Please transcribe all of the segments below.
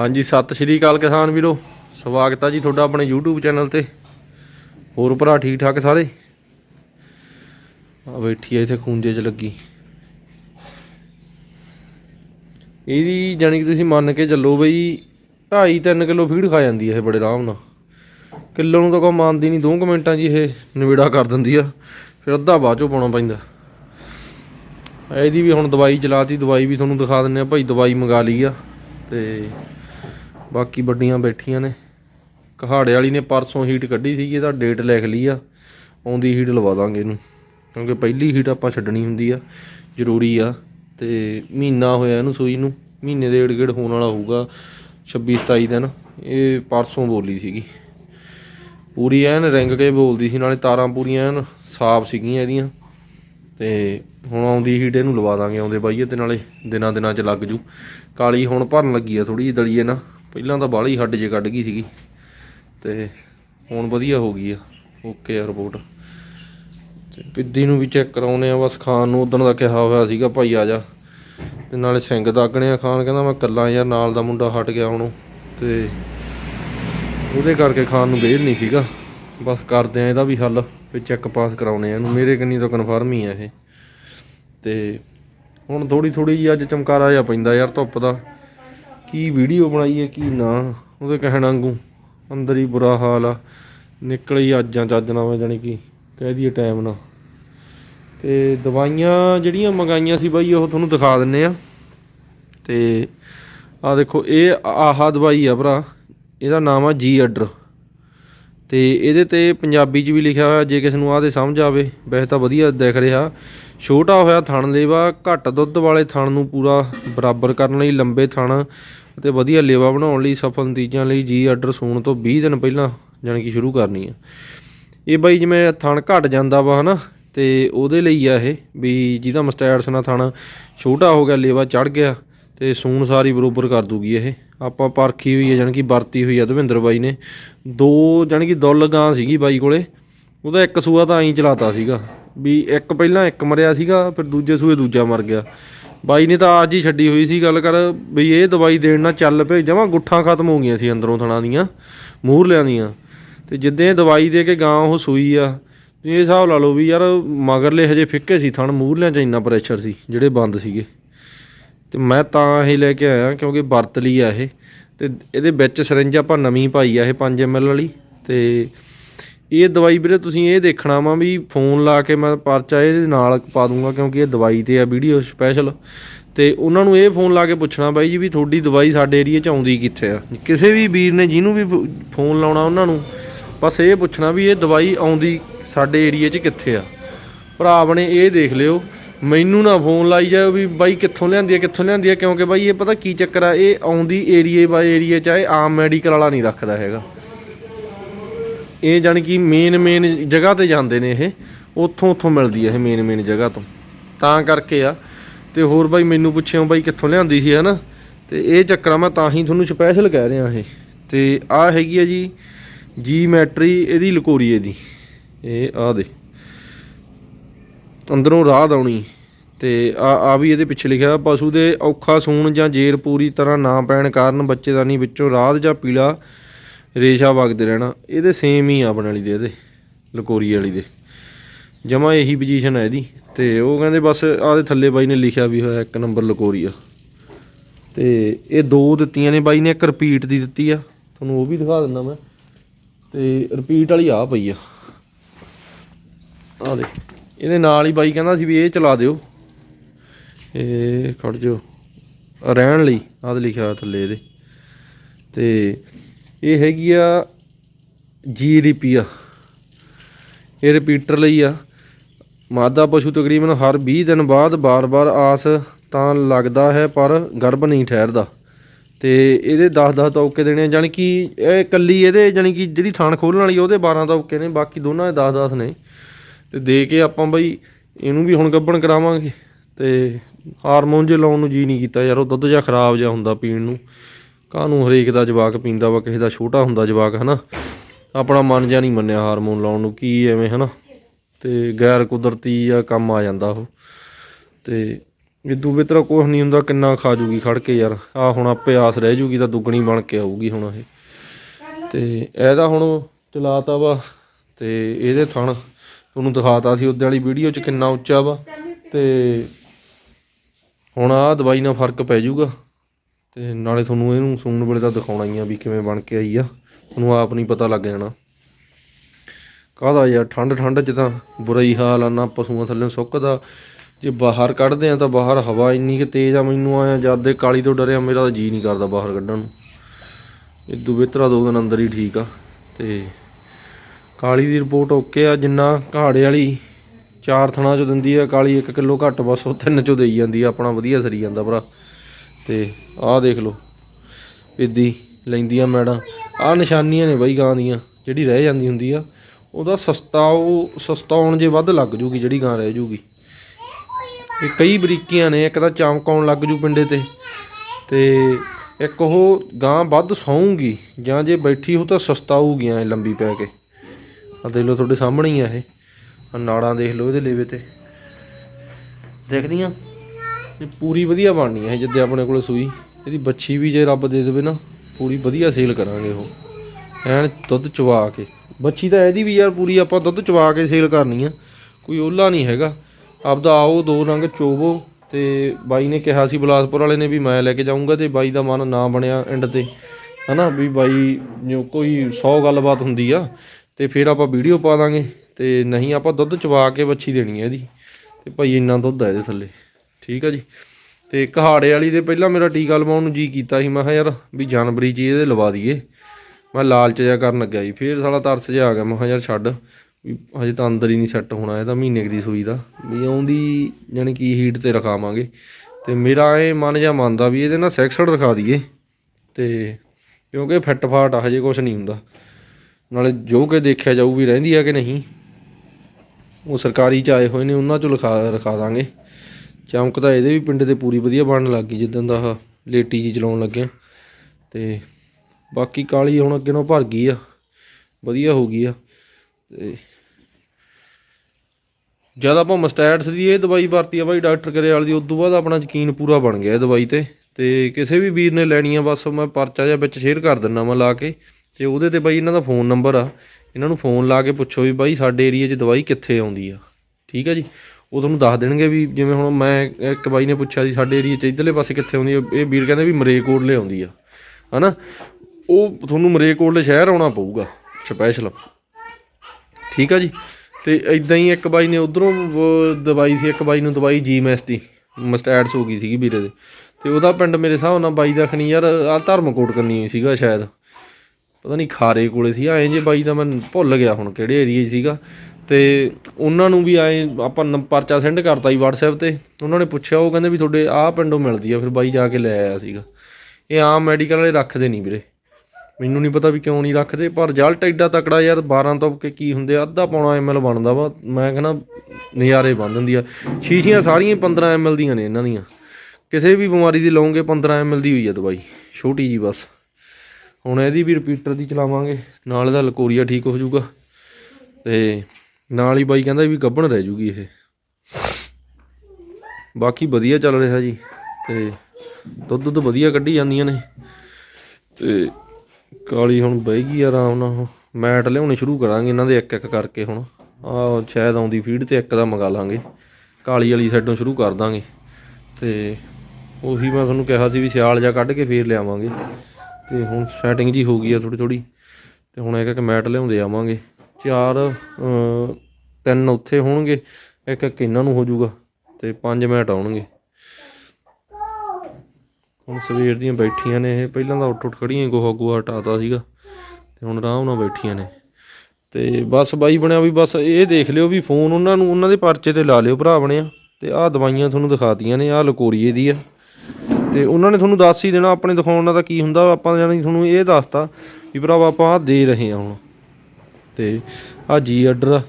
ਹਾਂਜੀ, ਸਤਿ ਸ਼੍ਰੀ ਅਕਾਲ ਕਿਸਾਨ ਵੀਰੋ। ਸਵਾਗਤ ਆ ਜੀ ਤੁਹਾਡਾ ਆਪਣੇ YouTube ਚੈਨਲ ਤੇ। ਹੋਰ ਭਰਾ ਠੀਕ ਠਾਕ ਸਾਰੇ? ਆ ਬੈਠੀ ਐ ਇੱਥੇ ਖੂੰਜੇ 'ਚ ਲੱਗੀ। ਇਹਦੀ ਜਾਨੀ ਕਿ ਤੁਸੀਂ ਮੰਨ ਕੇ ਚੱਲੋ ਬਈ 2.5 3 ਕਿਲੋ ਫੀਡ ਖਾ ਜਾਂਦੀ ਐ ਇਹ ਬੜੇ ਆਰਾਮ ਨਾਲ। ਕਿਲੋ ਨੂੰ ਤਾਂ ਕੋਈ ਮੰਨਦੀ ਨਹੀਂ 2 ਮਿੰਟਾਂ 'ਚ ਇਹ ਨਵੇੜਾ ਕਰ ਦਿੰਦੀ ਆ। ਫਿਰ ਅੱਧਾ ਬਾਅਦ ਚੋਂ ਪਾਉਣਾ ਪੈਂਦਾ। ਇਹਦੀ ਵੀ ਹੁਣ ਦਵਾਈ ਚਲਾਤੀ, ਦਵਾਈ ਵੀ ਤੁਹਾਨੂੰ ਦਿਖਾ ਦਿੰਨੇ ਆ। ਭਾਈ ਦਵਾਈ ਮੰਗਾ ਲਈ ਆ ਤੇ ਬਾਕੀ ਵੱਡੀਆਂ ਬੈਠੀਆਂ ਨੇ। ਕਹਾੜੇ ਵਾਲੀ ਨੇ ਪਰਸੋਂ ਹੀਟ ਕੱਢੀ ਸੀਗੀ, ਇਹਦਾ ਡੇਟ ਲਿਖ ਲਈ ਆ। ਆਉਂਦੀ ਹੀਟ ਲਵਾ ਦਾਂਗੇ ਇਹਨੂੰ, ਕਿਉਂਕਿ ਪਹਿਲੀ ਹੀਟ ਆਪਾਂ ਛੱਡਣੀ ਹੁੰਦੀ ਆ, ਜ਼ਰੂਰੀ ਆ। ਤੇ ਮਹੀਨਾ ਹੋਇਆ ਇਹਨੂੰ ਸੂਈ ਨੂੰ, ਮਹੀਨੇ ਦੇ ਏੜ ਗੇੜ ਹੋਣ ਵਾਲਾ ਹੋਊਗਾ 26 27 ਦਿਨ। ਇਹ ਪਰਸੋਂ ਬੋਲੀ ਸੀਗੀ। ਪੂਰੀ ਐਨ ਰਿੰਗ ਕੇ ਬੋਲਦੀ ਸੀ, ਨਾਲੇ ਤਾਰਾਂ ਪੂਰੀਆਂ ਐਨ ਸਾਫ਼ ਸੀਗੀਆਂ ਇਹਦੀਆਂ। ਤੇ ਹੁਣ ਆਉਂਦੀ ਹੀਟ ਇਹਨੂੰ ਲਵਾ ਦਾਂਗੇ ਆਉਂਦੇ ਬਾਈਏ ਤੇ ਨਾਲੇ ਦਿਨਾਂ ਦਿਨਾਂ ਚ ਲੱਗ ਜੂ। ਕਾਲੀ ਹੁਣ ਭਰਨ ਲੱਗੀ ਆ ਥੋੜੀ ਜਿਹੀ ਦਲੀਏ ਨਾ ਪਹਿਲਾਂ ਤਾਂ ਬਾਹਲੀ ਹੱਡ ਜੇ ਕੱਢ ਗਈ ਸੀਗੀ ਤੇ ਹੁਣ ਵਧੀਆ ਹੋ ਗਈ ਆ। ਓਕੇ ਆ ਰਿਪੋਰਟ ਤੇ ਪਿੱਦੀ ਨੂੰ ਵੀ ਚੈੱਕ ਕਰਾਉਨੇ ਆ, ਬਸ ਖਾਣ ਨੂੰ ਉਦਣ ਦਾ ਕਿਹਾ ਹੋਇਆ ਸੀਗਾ, ਭਾਈ ਆ ਜਾ। ਤੇ ਨਾਲੇ ਸਿੰਘ ਦਾਗਣੇ ਆ, ਖਾਨ ਕਹਿੰਦਾ ਮੈਂ ਕੱਲਾ ਯਾਰ, ਨਾਲ ਦਾ ਮੁੰਡਾ ਹਟ ਗਿਆ ਹੁਣ। ਤੇ ਉਹਦੇ ਕਰਕੇ ਖਾਣ ਨੂੰ ਵੇਲ ਨਹੀਂ ਸੀਗਾ। ਬਸ ਕਰਦੇ ਆ ਇਹਦਾ ਵੀ ਹੱਲ, ਵੀ ਚੈੱਕ ਪਾਸ ਕਰਾਉਨੇ ਆ ਇਹਨੂੰ। ਮੇਰੇ ਕੰਨੀ ਤਾਂ ਕਨਫਰਮ ਹੀ ਆ ਇਹ। ਤੇ ਹੁਣ ਥੋੜੀ ਥੋੜੀ ਜਿਹੀ ਅੱਜ ਚਮਕਾਰਾ ਜਿਹਾ ਪੈਂਦਾ ਯਾਰ ਧੁੱਪ ਦਾ। ਕੀ ਵੀਡੀਓ ਬਣਾਈ ਹੈ, ਕੀ ਨਾ, ਉਹਦੇ ਕਹਿਣ ਵਾਂਗੂ ਅੰਦਰ ਹੀ ਬੁਰਾ ਹਾਲ ਆ। ਨਿਕਲ ਹੀ ਅੱਜਾਂ ਚੱਜ ਨਾ ਵਾ, ਜਾਣੀ ਕਿ ਕਹਿ ਦਈਏ ਟਾਈਮ ਨਾਲ ਤੇ ਦਵਾਈਆਂ ਜਿਹੜੀਆਂ ਮੰਗਾਈਆਂ ਸੀ ਬਾਈ, ਉਹ ਤੁਹਾਨੂੰ ਦਿਖਾ ਦਿੰਨੇ ਆ। ਤੇ ਆ ਦੇਖੋ, ਇਹ ਆਹਾ ਦਵਾਈ ਆ ਭਰਾ, ਇਹਦਾ ਨਾਮ ਆ ਜੀ ਅਡਰ ਤੇ ਇਹਦੇ ਤੇ ਪੰਜਾਬੀ 'ਚ ਵੀ ਲਿਖਿਆ ਹੋਇਆ, ਜੇ ਕਿਸੇ ਨੂੰ ਆਹ ਦੇ ਸਮਝ ਆਵੇ, ਵੈਸੇ ਤਾਂ ਵਧੀਆ ਦਿਖ ਰਿਹਾ। ਛੋਟਾ ਹੋਇਆ ਥਣ ਲੇਵਾ, ਘੱਟ ਦੁੱਧ ਵਾਲੇ ਥਣ ਨੂੰ ਪੂਰਾ ਬਰਾਬਰ ਕਰਨ ਲਈ ਲੰਬੇ ਥਣ ਅਤੇ ਵਧੀਆ ਲੇਵਾ ਬਣਾਉਣ ਲਈ ਸਫਲ ਨਤੀਜਿਆਂ ਲਈ ਜੀ ਆਰਡਰ ਸੂਣ ਤੋਂ 20 ਦਿਨ ਪਹਿਲਾਂ ਜਾਣੀ ਕਿ ਸ਼ੁਰੂ ਕਰਨੀ ਆ। ਇਹ ਬਾਈ ਜਿਵੇਂ ਥਣ ਘਟ ਜਾਂਦਾ ਵਾ, ਹਨਾ, ਤੇ ਉਹਦੇ ਲਈ ਆ ਇਹ, ਵੀ ਜਿਹਦਾ ਮਸਟੈਡਸ ਨਾਲ ਥਣ ਛੋਟਾ ਹੋ ਗਿਆ, ਲੇਵਾ ਚੜ ਗਿਆ। ਤੇ ਸੂਣ ਸਾਰੀ ਬਰੋਬਰ ਕਰ ਦੂਗੀ ਇਹ। ਆਪਾਂ ਪਰਖੀ ਹੋਈ ਹੈ, ਜਾਣੀ ਕਿ ਵਰਤੀ ਹੋਈ ਆ ਦਵਿੰਦਰ ਬਾਈ ਨੇ। ਦੋ, ਜਾਣੀ ਕਿ ਦੁੱਲ ਗਾਂ ਸੀਗੀ ਬਾਈ ਕੋਲੇ। ਉਹਦਾ ਇੱਕ ਸੂਆ ਤਾਂ ਐਂ ਚਲਾਤਾ ਸੀਗਾ, ਵੀ ਇੱਕ ਪਹਿਲਾਂ ਇੱਕ ਮਰਿਆ ਸੀਗਾ, ਫਿਰ ਦੂਜੇ ਸੂਏ ਦੂਜਾ ਮਰ ਗਿਆ। ਬਾਈ ਨੇ ਤਾਂ ਅੱਜ ਹੀ ਛੱਡੀ ਹੋਈ ਸੀ ਗੱਲ ਕਰ, ਵੀ ਇਹ ਦਵਾਈ ਦੇਣ ਨਾਲ ਚੱਲ ਪਏ, ਜਮਾਂ ਗੁੱਠਾਂ ਖਤਮ ਹੋ ਗਈਆਂ ਸੀ ਅੰਦਰੋਂ ਥਣਾ ਦੀਆਂ, ਮੂਹਰਲਿਆਂ ਦੀਆਂ। ਤੇ ਜਿੱਦਾਂ ਦਵਾਈ ਦੇ ਕੇ ਗਾਂ ਉਹ ਸੂਈ ਆ ਤੁਸੀਂ ਇਹ ਹਿਸਾਬ ਲਾ ਲਓ ਵੀ ਯਾਰ ਮਗਰਲੇ ਹਜੇ ਫਿੱਕੇ ਸੀ ਥਣ, ਮੂਹਰਲਿਆਂ 'ਚ ਇੰਨਾ ਪ੍ਰੈਸ਼ਰ ਸੀ, ਜਿਹੜੇ ਬੰਦ ਸੀਗੇ। ਤੇ ਮੈਂ ਤਾਂ ਇਹ ਲੈ ਕੇ ਆਇਆ ਕਿਉਂਕਿ ਵਰਤ ਲਈ ਆ ਇਹ। ਤੇ ਇਹਦੇ ਵਿੱਚ ਸਿਰਿੰਜ ਆਪਾਂ ਨਵੀਂ ਪਾਈ ਆ ਇਹ 5 ml ਵਾਲੀ। ਤੇ ਇਹ ਦਵਾਈ ਵੀਰੇ ਤੁਸੀਂ ਇਹ ਦੇਖਣਾ ਵਾ ਵੀ ਫੋਨ ਲਾ ਕੇ ਮੈਂ ਪਰਚਾ ਇਹਦੇ ਨਾਲ ਪਾ ਦੂੰਗਾ ਕਿਉਂਕਿ ਇਹ ਦਵਾਈ ਤੇ ਆ ਵੀਡੀਓ ਸਪੈਸ਼ਲ ਤੇ ਉਹਨਾਂ ਨੂੰ ਇਹ ਫੋਨ ਲਾ ਕੇ ਪੁੱਛਣਾ ਬਾਈ ਜੀ ਵੀ ਤੁਹਾਡੀ ਦਵਾਈ ਸਾਡੇ ਏਰੀਆ 'ਚ ਆਉਂਦੀ ਕਿੱਥੇ ਆ? ਕਿਸੇ ਵੀ ਵੀਰ ਨੇ ਜਿਹਨੂੰ ਵੀ ਫ- ਫੋਨ ਲਾਉਣਾ ਉਹਨਾਂ ਨੂੰ, ਬਸ ਇਹ ਪੁੱਛਣਾ ਵੀ ਇਹ ਦਵਾਈ ਆਉਂਦੀ ਸਾਡੇ ਏਰੀਆ 'ਚ ਕਿੱਥੇ ਆ? ਭਰਾ ਆਪਣੇ ਇਹ ਦੇਖ ਲਿਓ। ਮੈਨੂੰ ਨਾ ਫੋਨ ਲਾਈ ਜਾਓ ਵੀ ਬਾਈ ਕਿੱਥੋਂ ਲਿਆਂਦੀ ਹੈ ਕਿੱਥੋਂ ਲਿਆਂਦੀ ਹੈ ਕਿਉਂਕਿ ਬਾਈ ਇਹ ਪਤਾ ਕੀ ਚੱਕਰ ਆ, ਇਹ ਆਉਂਦੀ ਏਰੀਏ ਬਾਈ ਏਰੀਏ ਚਾਹੇ ਆਮ ਮੈਡੀਕਲ ਵਾਲਾ ਨਹੀਂ ਰੱਖਦਾ ਹੈਗਾ। ਇਹ ਜਾਣੀ ਕਿ ਮੇਨ ਮੇਨ ਜਗ੍ਹਾ ਤੇ ਜਾਂਦੇ ਨੇ ਇਹ, ਉੱਥੋਂ ਉੱਥੋਂ ਮਿਲਦੀ ਹੈ ਇਹ ਮੇਨ ਮੇਨ ਜਗ੍ਹਾ ਤੋਂ। ਤਾਂ ਕਰਕੇ ਆ, ਤੇ ਹੋਰ ਬਾਈ ਮੈਨੂੰ ਪੁੱਛਿਓ ਬਾਈ ਕਿੱਥੋਂ ਲਿਆਂਦੀ ਸੀ, ਹਨਾ? ਤੇ ਇਹ ਚੱਕਰ ਮੈਂ ਤਾਂ ਹੀ ਤੁਹਾਨੂੰ ਸਪੈਸ਼ਲ ਕਹਿ ਰਿਹਾ ਇਹ। ਤੇ ਆ ਹੈਗੀ ਆ ਜੀ ਜੀਮੈਟਰੀ ਇਹਦੀ ਲਕੋਰੀਏ ਦੀ ਇਹ ਆ ਦੇ। ਅੰਦਰੋਂ ਰਾਹ ਆਉਣੀ ਤੇ ਆ ਆ ਵੀ ਇਹਦੇ ਪਿੱਛੇ ਲਿਖਿਆ ਪਸ਼ੂ ਦੇ ਔਖਾ ਸੂਣ ਜਾਂ ਜੇਰ ਪੂਰੀ ਤਰ੍ਹਾਂ ਨਾ ਪੈਣ ਕਾਰਨ ਬੱਚੇਦਾਨੀ ਵਿੱਚੋਂ ਰਾਧ ਜਾਂ ਪੀਲਾ ਰੇਸ਼ਾ ਵਗਦੇ ਰਹਿਣਾ। ਇਹਦੇ ਸੇਮ ਹੀ ਆ ਆਪਣੇ ਵਾਲੀ ਦੇ, ਇਹਦੇ, ਲਕੋਰੀ ਵਾਲੀ ਦੇ। ਜਮਾ ਇਹੀ ਪੋਜੀਸ਼ਨ ਹੈ ਇਹਦੀ। ਤੇ ਉਹ ਕਹਿੰਦੇ ਬਸ ਆਦੇ ਥੱਲੇ ਬਾਈ ਨੇ ਲਿਖਿਆ ਵੀ ਹੋਇਆ ਇੱਕ ਨੰਬਰ ਲਕੋਰੀ ਆ। ਤੇ ਇਹ ਦੋ ਦਿੱਤੀਆਂ ਨੇ ਬਾਈ ਨੇ, ਇੱਕ ਰਿਪੀਟ ਦੀ ਦਿੱਤੀ ਆ। ਤੁਹਾਨੂੰ ਉਹ ਵੀ ਦਿਖਾ ਦਿੰਦਾ ਮੈਂ। ਤੇ ਰਿਪੀਟ ਵਾਲੀ ਆ ਪਈ ਆ। ਆ ਦੇ ਇਹਦੇ ਨਾਲ ਹੀ ਬਾਈ ਕਹਿੰਦਾ ਸੀ ਵੀ ਇਹ ਚਲਾ ਦਿਓ। ਇਹ ਖੜ ਜੋ ਰਹਿਣ ਲਈ, ਆਹ ਲਿਖਿਆ ਥੱਲੇ ਇਹਦੇ। ਤੇ ਇਹ ਹੈਗੀ ਆ ਜੀ ਰਿਪੀਆ ਇਹ ਰਿਪੀਟਰ ਲਈ ਆ। ਮਾਦਾ ਪਸ਼ੂ ਤਕਰੀਬਨ ਹਰ 20 ਦਿਨ ਬਾਅਦ ਬਾਰ-ਬਾਰ ਆਸ ਤਾਂ ਲੱਗਦਾ ਹੈ, ਪਰ ਗਰਭ ਨਹੀਂ ਠਹਿਰਦਾ। ਤੇ ਇਹਦੇ 10-10 ਤੌਕੇ ਦੇਣੇ ਜਾਨੀ ਕਿ ਇਹ ਕੱਲੀ ਇਹਦੇ ਜਾਨੀ ਕਿ ਜਿਹੜੀ ਥਾਣ ਖੋਲਣ ਵਾਲੀ ਉਹਦੇ 12 ਤੌਕੇ ਨੇ, ਬਾਕੀ ਦੋਨਾਂ ਦੇ 10-10 ਨੇ। ਤੇ ਦੇ ਕੇ ਆਪਾਂ ਬਈ ਇਹਨੂੰ ਵੀ ਹੁਣ ਗੱਭਣ ਕਰਾਵਾਂਗੇ। ਤੇ ਹਾਰਮੋਨ ਜੇ ਲਾਉਣ ਨੂੰ ਜੀ ਨਹੀਂ ਕੀਤਾ ਯਾਰ, ਉਹ ਦੁੱਧ ਜਿਹਾ ਖਰਾਬ ਜਿਹਾ ਹੁੰਦਾ ਪੀਣ ਨੂੰ। ਕਾਹਨੂੰ ਹਰੇਕ ਦਾ ਜਵਾਕ ਪੀਂਦਾ ਵਾ, ਕਿਸੇ ਦਾ ਛੋਟਾ ਹੁੰਦਾ ਜਵਾਕ, ਹਨਾ? ਆਪਣਾ ਮਨ ਜਿਹਾ ਨਹੀਂ ਮੰਨਿਆ ਹਾਰਮੋਨ ਲਾਉਣ ਨੂੰ, ਕੀ ਐਵੇਂ, ਹਨਾ? ਤੇ ਗੈਰ ਕੁਦਰਤੀ ਆ ਕੰਮ ਆ ਜਾਂਦਾ ਉਹ। ਤੇ ਇਦੂ ਬਿਤਰਾ ਕੁਛ ਨਹੀਂ ਹੁੰਦਾ, ਕਿੰਨਾ ਖਾ ਜੂਗੀ ਖੜ ਕੇ ਯਾਰ। ਆ ਹੁਣ ਆਪੇ ਆਸ ਰਹਿ ਜੂਗੀ, ਤਾਂ ਦੁੱਗਣੀ ਬਣ ਕੇ ਆਊਗੀ ਹੁਣ ਇਹ। ਤੇ ਇਹਦਾ ਹੁਣ ਚਲਾਤਾ ਵਾ, ਤੇ ਇਹਦੇ ਥਣ ਤੁਹਾਨੂੰ ਦਿਖਾਤਾ ਸੀ ਉਹਦੇ ਵਾਲੀ ਵੀਡੀਓ 'ਚ ਕਿੰਨਾ ਉੱਚਾ ਵਾ ਤੇ ਹੁਣ ਆ ਦਵਾਈ ਨਾਲ ਫ਼ਰਕ ਪੈ ਜਾਊਗਾ ਤੇ ਨਾਲੇ ਤੁਹਾਨੂੰ ਇਹਨੂੰ ਸੂਣ ਵੇਲੇ ਤਾਂ ਦਿਖਾਉਣਾ ਹੀ ਆ ਵੀ ਕਿਵੇਂ ਬਣ ਕੇ ਆਈ ਆ। ਤੁਹਾਨੂੰ ਆਪ ਨਹੀਂ ਪਤਾ ਲੱਗ ਜਾਣਾ। ਕਾਹਦਾ ਯਾਰ, ਠੰਡ ਠੰਡ 'ਚ ਤਾਂ ਬੁਰਾ ਹੀ ਹਾਲ ਆ, ਨਾ ਪਸ਼ੂਆਂ ਥੱਲੇ ਸੁੱਕਦਾ। ਜੇ ਬਾਹਰ ਕੱਢਦੇ ਆ ਤਾਂ ਬਾਹਰ ਹਵਾ ਇੰਨੀ ਕਿ ਤੇਜ਼ ਆ, ਮੈਨੂੰ ਆਇਆ ਜਦ ਦੇ ਕਾਲੀ ਤੋਂ ਡਰਿਆ, ਮੇਰਾ ਤਾਂ ਜੀ ਨਹੀਂ ਕਰਦਾ ਬਾਹਰ ਕੱਢਣ ਨੂੰ। ਇਦੂ ਬਿਹਤਰਾ ਦੋ ਦਿਨ ਅੰਦਰ ਹੀ ਠੀਕ ਆ ਤੇ ਕਾਲੀ ਦੀ ਰਿਪੋਰਟ ਓਕੇ ਆ, ਜਿੰਨਾ ਘਾੜੇ ਵਾਲੀ ਚਾਰ ਥਣਾ 'ਚੋਂ ਦਿੰਦੀ ਆ, ਕਾਲੀ 1 ਕਿਲੋ ਘੱਟ ਬਸ ਉਹ ਤਿੰਨ ਚੋਂ ਦੇਈ ਜਾਂਦੀ ਆ, ਆਪਣਾ ਵਧੀਆ ਸਰੀ ਜਾਂਦਾ ਭਰਾ। ਤੇ ਆਹ ਦੇਖ ਲਓ, ਇਦੀ ਲੈਂਦੀਆਂ ਮੈਡਾਂ। ਆਹ ਨਿਸ਼ਾਨੀਆਂ ਨੇ ਬਾਈ ਗਾਂ ਦੀਆਂ, ਜਿਹੜੀ ਰਹਿ ਜਾਂਦੀ ਹੁੰਦੀ ਆ, ਉਹਦਾ ਸਸਤਾ ਉਹ ਸਸਤਾ ਆਉਣ ਜੇ ਵੱਧ ਲੱਗ ਜੂਗੀ, ਜਿਹੜੀ ਗਾਂ ਰਹਿ ਜੂਗੀ। ਇਹ ਕਈ ਬਰੀਕੀਆਂ ਨੇ, ਇੱਕ ਤਾਂ ਚਮਕ ਆਉਣ ਲੱਗ ਜੂ ਪਿੰਡੇ ਤੇ ਤੇ ਇੱਕ ਉਹ ਗਾਂ ਵੱਧ ਸੌਂਗੀ ਜਾਂ ਜੇ ਬੈਠੀ ਹੋ ਤਾਂ ਸਸਤਾਊਗੀ ਐ ਲੰਬੀ ਪੈ ਕੇ। ਆ ਦੇਖ ਲਓ ਤੁਹਾਡੇ ਸਾਹਮਣੇ ਹੀ ਆ ਇਹ। ਨਾੜਾਂ ਦੇਖ ਲਓ ਇਹਦੇ ਲੇਵੇ ਤੇ। ਦੇਖਦੀਆਂ? ਇਹ ਪੂਰੀ ਵਧੀਆ ਬਣਨੀ ਹੈ ਜਿੱਦੇ ਆਪਣੇ ਕੋਲ ਸੂਈ। ਇਹਦੀ ਬੱਚੀ ਵੀ ਜੇ ਰੱਬ ਦੇ ਦੇਵੇ ਨਾ, ਪੂਰੀ ਵਧੀਆ ਸੇਲ ਕਰਾਂਗੇ ਉਹ। ਐਨ ਦੁੱਧ ਚਵਾ ਕੇ। ਬੱਚੀ ਤਾਂ ਇਹਦੀ ਵੀ ਯਾਰ ਪੂਰੀ ਆਪਾਂ ਦੁੱਧ ਚਵਾ ਕੇ ਸੇਲ ਕਰਨੀ ਆ। ਕੋਈ ਓਲਾ ਨਹੀਂ ਹੈਗਾ। ਆਪਦਾ ਆਓ, ਦੋ ਰੰਗ ਚੋਵੋ ਤੇ ਬਾਈ ਨੇ ਕਿਹਾ ਸੀ ਬਲਾਸਪੁਰ ਵਾਲੇ ਨੇ ਵੀ ਮੈਂ ਲੈ ਕੇ ਜਾਊਂਗਾ ਤੇ ਬਾਈ ਦਾ ਮਨ ਨਾ ਬਣਿਆ ਐਂਡ ਤੇ। ਹਨਾ ਵੀ ਬਾਈ ਜੋ ਕੋਈ 100 ਗੱਲਬਾਤ ਹੁੰਦੀ ਆ ਤੇ ਫਿਰ ਆਪਾਂ ਵੀਡੀਓ ਪਾ ਦਾਂਗੇ ਤੇ ਨਹੀਂ ਆਪਾਂ ਦੁੱਧ ਚਵਾ ਕੇ ਵੱਛੀ ਦੇਣੀ ਹੈ ਇਹਦੀ। ਤੇ ਭਾਈ ਇੰਨਾ ਦੁੱਧ ਹੈ ਇਹਦੇ ਥੱਲੇ। ਠੀਕ ਆ ਜੀ। ਤੇ ਕਹਾੜੇ ਵਾਲੀ ਦੇ ਪਹਿਲਾਂ ਮੇਰਾ ਟੀਕਾ ਲਵਾਉਣ ਨੂੰ ਜੀ ਕੀਤਾ ਸੀ। ਮੈਂ ਕਿਹਾ ਯਾਰ ਵੀ ਜਨਵਰੀ 'ਚ ਹੀ ਇਹਦੇ ਲਵਾ ਦਈਏ। ਮੈਂ ਲਾਲਚ ਜਿਹਾ ਕਰਨ ਲੱਗਿਆ ਜੀ। ਫੇਰ ਸਾਲਾ ਤਰਸ ਜਿਹਾ ਆ ਗਿਆ। ਮੈਂ ਕਿਹਾ ਯਾਰ ਛੱਡ। ਵੀ ਹਜੇ ਤਾਂ ਅੰਦਰ ਹੀ ਨਹੀਂ ਸੈੱਟ ਹੋਣਾ। ਇਹ ਤਾਂ ਮਹੀਨੇ ਕੁ ਦੀ ਸੂਈ ਦਾ। ਵੀ ਆਉਂਦੀ ਜਾਣੀ ਕਿ ਹੀਟ ਤੇ ਰਖਾਵਾਂਗੇ। ਤੇ ਮੇਰਾ ਇਹ ਮਨ ਜਿਹਾ ਮੰਨਦਾ ਵੀ ਇਹਦੇ ਨਾਲ ਸੈਕਸਡ ਰਖਾ ਦਈਏ। ਤੇ ਕਿਉਂਕਿ ਫਿੱਟ ਫਾਟ ਹਜੇ ਕੁਝ ਨਹੀਂ ਹੁੰਦਾ। ਨਾਲੇ ਜੋ ਕਿ ਦੇਖਿਆ ਜਾਊ ਵੀ ਰਹਿੰਦੀ ਆ ਕਿ ਨਹੀਂ, ਉਹ ਸਰਕਾਰੀ ਚ ਆਏ ਹੋਏ ਨੇ, ਉਹਨਾਂ ਚੋਂ ਲਿਖਾ, ਰਖਾ ਦਾਂਗੇ। ਚਮਕ ਤਾਂ ਇਹਦੇ ਵੀ ਪਿੰਡ ਤੇ ਪੂਰੀ ਵਧੀਆ ਬਣਨ ਲੱਗ ਗਈ ਜਿੱਦਾਂ ਦਾ ਆਹ ਲੇਟੀ ਜੀ ਚਲਾਉਣ ਲੱਗਿਆ। ਤੇ ਬਾਕੀ ਕਾਲੀ ਹੁਣ ਅੱਗੇ ਨੂੰ ਭਰ ਗਈ ਆ, ਵਧੀਆ ਹੋ ਗਈ ਆ। ਤੇ ਜਦ ਆਪਾਂ ਮਸਟੈਟਸ ਦੀ ਇਹ ਦਵਾਈ ਵਰਤੀ ਆ ਬਾਈ ਡਾਕਟਰ ਕਰੇਵਾਲ ਦੀ ਉਸ ਤੋਂ ਬਾਅਦ ਆਪਣਾ ਯਕੀਨ ਪੂਰਾ ਬਣ ਗਿਆ ਇਹ ਦਵਾਈ ਤੇ। ਤੇ ਕਿਸੇ ਵੀ ਵੀਰ ਨੇ ਲੈਣੀ ਆ, ਬਸ ਮੈਂ ਪਰਚਾ ਜਿਹਾ ਵਿੱਚ ਸ਼ੇਅਰ ਕਰ ਦਿੰਨਾ ਮੈਂ ਲਾ ਕੇ। ਤੇ ਉਹਦੇ ਤੇ ਬਾਈ ਇਹਨਾਂ ਦਾ ਫੋਨ ਨੰਬਰ ਆ। ਇਹਨਾਂ ਨੂੰ ਫੋਨ ਲਾ ਕੇ ਪੁੱਛੋ ਵੀ ਬਾਈ ਸਾਡੇ ਏਰੀਆ 'ਚ ਦਵਾਈ ਕਿੱਥੇ ਆਉਂਦੀ ਆ। ਠੀਕ ਆ ਜੀ? ਉਹ ਤੁਹਾਨੂੰ ਦੱਸ ਦੇਣਗੇ ਵੀ ਜਿਵੇਂ ਹੁਣ ਮੈਂ ਇੱਕ ਬਾਈ ਨੇ ਪੁੱਛਿਆ ਸੀ ਸਾਡੇ ਏਰੀਆ 'ਚ ਇਧਰਲੇ ਪਾਸੇ ਕਿੱਥੇ ਆਉਂਦੀ ਆ, ਇਹ ਵੀਰ ਕਹਿੰਦੇ ਵੀ ਮਰੇਕੋਟਲੇ ਆਉਂਦੀ ਆ। ਹਨਾ? ਉਹ ਤੁਹਾਨੂੰ ਮਰੇਕੋਟਲੇ ਸ਼ਹਿਰ ਆਉਣਾ ਪਊਗਾ ਸਪੈਸ਼ਲ ਠੀਕ ਆ ਜੀ? ਤੇ ਇਦਾਂ ਹੀ ਇੱਕ ਬਾਈ ਨੇ ਉਧਰੋਂ ਦਵਾਈ ਸੀ, ਇੱਕ ਬਾਈ ਨੂੰ ਦਵਾਈ ਜੀਐਮਐਸਟੀ ਮਸਟੈਡਸ ਹੋ ਗਈ ਸੀਗੀ ਵੀਰੇ ਦੇ। ਤੇ ਉਹਦਾ ਪਿੰਡ ਮੇਰੇ ਹਿਸਾਬ ਨਾਲ ਬਾਈ ਦਾ ਖਣੀ ਯਾਰ ਆ ਧਰਮਕੋਟ ਕਰਨੀ ਸੀਗਾ ਸ਼ਾਇਦ। ਪਤਾ ਨਹੀਂ ਖਾਰੇ ਕੋਲੇ ਸੀ ਐਂ ਜੇ ਬਾਈ ਤਾਂ ਮੈਂ ਭੁੱਲ ਗਿਆ ਹੁਣ ਕਿਹੜੇ ਏਰੀਏ 'ਚ ਸੀਗਾ। ਤੇ ਉਹਨਾਂ ਨੂੰ ਵੀ ਐਂ ਆਪਾਂ ਨੰ- ਪਰਚਾ ਸੈਂਡ ਕਰਤਾ ਜੀ WhatsApp ਤੇ ਉਹਨਾਂ ਨੇ ਪੁੱਛਿਆ ਉਹ ਕਹਿੰਦੇ ਵੀ ਤੁਹਾਡੇ ਆਹ ਪਿੰਡੋਂ ਮਿਲਦੀ ਆ ਫਿਰ ਬਾਈ ਜਾ ਕੇ ਲੈ ਆਇਆ ਸੀਗਾ। ਇਹ ਆਮ ਮੈਡੀਕਲ ਵਾਲੇ ਰੱਖਦੇ ਨਹੀਂ ਵੀਰੇ। ਮੈਨੂੰ ਨਹੀਂ ਪਤਾ ਵੀ ਕਿਉਂ ਨਹੀਂ ਰੱਖਦੇ ਪਰ ਰਿਜ਼ਲਟ ਐਡਾ ਤਕੜਾ ਯਾਰ 12 ਤੋਂ ਕਿ ਕੀ ਹੁੰਦੇ ਆ, ਅੱਧਾ ਪੌਣਾ ਐਮਐਲ ਬਣਦਾ ਵਾ ਮੈਂ ਕਹਿੰਦਾ ਨਜ਼ਾਰੇ ਬਣ ਦਿੰਦੀ ਆ। ਸ਼ੀਸ਼ੀਆਂ ਸਾਰੀਆਂ 15 ਐਮਐਲ ਦੀਆਂ ਨੇ ਇਹਨਾਂ ਦੀਆਂ। ਕਿਸੇ ਵੀ ਬਿਮਾਰੀ ਦੀ ਲਓਗੇ 15 ਐਮਐਲ ਦੀ ਹੋਈ ਆ ਦਵਾਈ ਛੋਟੀ ਜੀ ਬਸ। ਹੁਣ ਇਹਦੀ ਵੀ ਰਿਪੀਟਰ ਦੀ ਚਲਾਵਾਂਗੇ, ਨਾਲ ਇਹਦਾ ਲਕੋਰੀਆ ਠੀਕ ਹੋ ਜਾਊਗਾ। ਤੇ ਨਾਲ ਹੀ ਬਾਈ ਕਹਿੰਦਾ ਵੀ ਗੱਭਣ ਰਹਿ ਜੂਗੀ ਇਹ। ਬਾਕੀ ਵਧੀਆ ਚੱਲ ਰਿਹਾ ਜੀ, ਤੇ ਦੁੱਧ ਦੁੱਧ ਵਧੀਆ ਕੱਢੀ ਜਾਂਦੀਆਂ ਨੇ। ਤੇ ਕਾਲੀ ਹੁਣ ਬਹਿ ਗਈ ਆਰਾਮ ਨਾਲ ਮੈਟ ਲਿਆਉਣੇ ਸ਼ੁਰੂ ਕਰਾਂਗੇ ਇਹਨਾਂ ਦੇ ਇੱਕ ਇੱਕ ਕਰਕੇ ਹੁਣ। ਆ ਸ਼ਾਇਦ ਆਉਂਦੀ ਫੀਡ ਤੇ ਇੱਕ ਦਾ ਮੰਗਾ ਲਾਂਗੇ। ਕਾਲੀ ਵਾਲੀ ਸਾਈਡੋਂ ਸ਼ੁਰੂ ਕਰ ਦਾਂਗੇ। ਤੇ ਉਹੀ ਮੈਂ ਤੁਹਾਨੂੰ ਕਿਹਾ ਸੀ ਵੀ ਸਿਆਲ ਜਾ ਕੱਢ ਕੇ ਫੇਰ ਲਿਆਵਾਂਗੇ। ਤੇ ਹੁਣ ਸੈਟਿੰਗ ਜੀ ਹੋ ਗਈ ਆ ਥੋੜੀ ਥੋੜੀ ਤੇ ਹੁਣ ਇੱਕ ਇੱਕ ਮੈਟ ਲਿਆਉਂਦੇ ਆਵਾਂਗੇ। ਚਾਰ ਤਿੰਨ ਉੱਥੇ ਹੋਣਗੇ, ਇੱਕ ਇੱਕ ਇਹਨਾਂ ਨੂੰ ਹੋ ਜਾਊਗਾ ਤੇ ਪੰਜ ਮੈਟ ਆਉਣਗੇ। ਹੁਣ ਸਵੇਰ ਦੀਆਂ ਬੈਠੀਆਂ ਨੇ ਇਹ। ਪਹਿਲਾਂ ਤਾਂ ਉੱਠ ਉੱਠ ਖੜੀਆਂ ਗੋਹਾ ਗੋਹਾ ਹਟਾਤਾ ਸੀਗਾ। ਤੇ ਹੁਣ ਆਰਾਮ ਨਾਲ ਬੈਠੀਆਂ ਨੇ। ਤੇ ਬਸ ਬਾਈ ਬਣਿਆ ਵੀ ਬਸ ਇਹ ਦੇਖ ਲਿਓ ਵੀ ਫੋਨ ਉਹਨਾਂ ਨੂੰ, ਉਹਨਾਂ ਦੇ ਪਰਚੇ ਤੇ ਲਾ ਲਿਓ ਭਰਾ ਬਣਿਆ। ਤੇ ਆਹ ਦਵਾਈਆਂ ਤੁਹਾਨੂੰ ਦਿਖਾਤੀਆਂ ਨੇ, ਆਹ ਲਕੋਰੀਏ ਦੀ ਆ। ਤੇ ਉਹਨਾਂ ਨੇ ਤੁਹਾਨੂੰ ਦੱਸ ਹੀ ਦੇਣਾ ਆਪਣੇ ਦਿਖਾਉਣ ਨਾਲ ਤਾਂ ਕੀ ਹੁੰਦਾ ਆਪਾਂ ਜਾਨੀ ਤੁਹਾਨੂੰ ਇਹ ਦੱਸਤਾ ਵੀ ਭਰਾਵਾ ਆਪਾਂ ਆਹ ਦੇ ਰਹੇ ਹਾਂ ਹੁਣ। ਤੇ ਆਹ ਜੀ ਆਰਡਰ ਆ।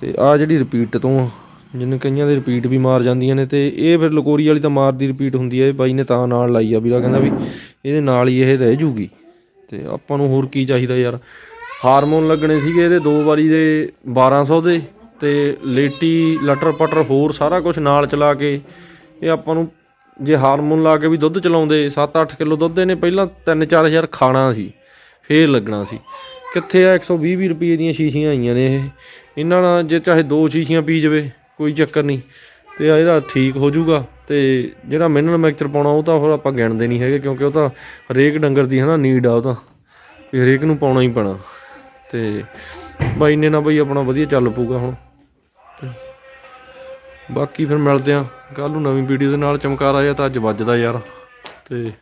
ਤੇ ਆ ਜਿਹੜੀ ਰਿਪੀਟ ਤੋਂ ਆ, ਕਈਆਂ ਦੇ ਰਿਪੀਟ ਵੀ ਮਾਰ ਜਾਂਦੀਆਂ ਨੇ ਤੇ ਇਹ ਫਿਰ ਲਕੋਰੀ ਵਾਲੀ ਤਾਂ ਮਾਰਦੀ ਰਿਪੀਟ ਹੁੰਦੀ ਹੈ ਬਾਈ ਨੇ ਤਾਂ ਨਾਲ ਲਾਈ ਆ ਵੀਰਾ ਕਹਿੰਦਾ ਵੀ ਇਹਦੇ ਨਾਲ ਹੀ ਇਹ ਰਹਿ ਜੂਗੀ। ਤੇ ਆਪਾਂ ਨੂੰ ਹੋਰ ਕੀ ਚਾਹੀਦਾ ਯਾਰ? ਹਾਰਮੋਨ ਲੱਗਣੇ ਸੀਗੇ ਇਹਦੇ ਦੋ ਵਾਰੀ ਦੇ 1200 ਦੇ ਤੇ ਲੇਟੀ ਲਟਰ ਪਟਰ ਹੋਰ ਸਾਰਾ ਕੁਝ ਨਾਲ ਚਲਾ ਕੇ ਇਹ ਆਪਾਂ ਨੂੰ ਜੇ ਹਾਰਮੋਨ ਲਾ ਕੇ ਵੀ ਦੁੱਧ ਚਲਾਉਂਦੇ 7-8 ਕਿਲੋ ਦੁੱਧ ਇਹਨੇ ਪਹਿਲਾਂ 3-4000 ਖਾਣਾ ਸੀ, ਫੇਰ ਲੱਗਣਾ ਸੀ। ਕਿੱਥੇ ਆ 120 ਵੀਹ ਰੁਪਏ ਦੀਆਂ ਸ਼ੀਸ਼ੀਆਂ ਆਈਆਂ ਨੇ ਇਹ। ਇਹਨਾਂ ਨਾਲ ਜੇ ਚਾਹੇ ਦੋ ਸ਼ੀਸ਼ੀਆਂ ਪੀ ਜਾਵੇ, ਕੋਈ ਚੱਕਰ ਨਹੀਂ। ਤੇ ਇਹਦਾ ਠੀਕ ਹੋ ਜਾਊਗਾ। ਤੇ ਜਿਹੜਾ ਮਿਨਰਲ ਮੈਕਚਰ ਪਾਉਣਾ, ਉਹ ਤਾਂ ਫਿਰ ਆਪਾਂ ਗਿਣਦੇ ਨਹੀਂ ਹੈਗੇ, ਕਿਉਂਕਿ ਉਹ ਤਾਂ ਹਰੇਕ ਡੰਗਰ ਦੀ ਹਨਾ ਨੀਡ ਆ, ਉਹ ਤਾਂ ਵੀ ਹਰੇਕ ਨੂੰ ਪਾਉਣਾ ਹੀ ਪੈਣਾ। ਤੇ ਬਾਈ ਨੇ ਨਾ ਬਈ ਆਪਣਾ ਵਧੀਆ ਚੱਲ ਪੂਗਾ ਹੁਣ। ਬਾਕੀ ਫਿਰ ਮਿਲਦੇ ਆ ਕੱਲ ਨੂੰ ਨਵੀਂ ਵੀਡੀਓ ਦੇ ਨਾਲ ਚਮਕਾਰ ਆਇਆ ਤਾਂ ਅੱਜ ਵੱਜਦਾ ਯਾਰ। ਤੇ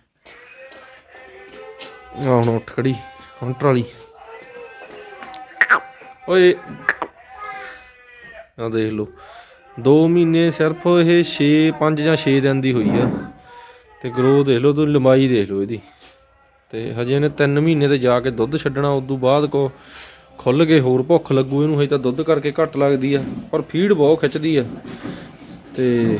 ਆ ਹੁਣ ਉੱਠ ਖੜੀ ਹੰਟਰ ਵਾਲੀ। ਓਏ। ਆ ਦੇਖ ਲਓ। 2 ਮਹੀਨੇ ਸਿਰਫ ਇਹ 6 5 ਜਾਂ 6 ਦਿਨ ਦੀ ਹੋਈ ਆ। ਤੇ ਗਰੋ ਦੇਖ ਲਓ, ਤੁਸੀਂ ਲੰਬਾਈ ਦੇਖ ਲਓ ਇਹਦੀ। ਤੇ ਹਜੇ ਇਹਨੇ 3 ਮਹੀਨੇ ਤੇ ਜਾ ਕੇ ਦੁੱਧ ਛੱਡਣਾ ਉਸ ਤੋਂ ਬਾਅਦ ਕੋ ਖੁੱਲ ਗਏ, ਹੋਰ ਭੁੱਖ ਲੱਗੂ ਇਹਨੂੰ, ਹਜੇ ਤਾਂ ਦੁੱਧ ਕਰਕੇ ਘੱਟ ਲੱਗਦੀ ਆ, ਪਰ ਫੀਡ ਬਹੁਤ ਖਿੱਚਦੀ ਆ। ਤੇ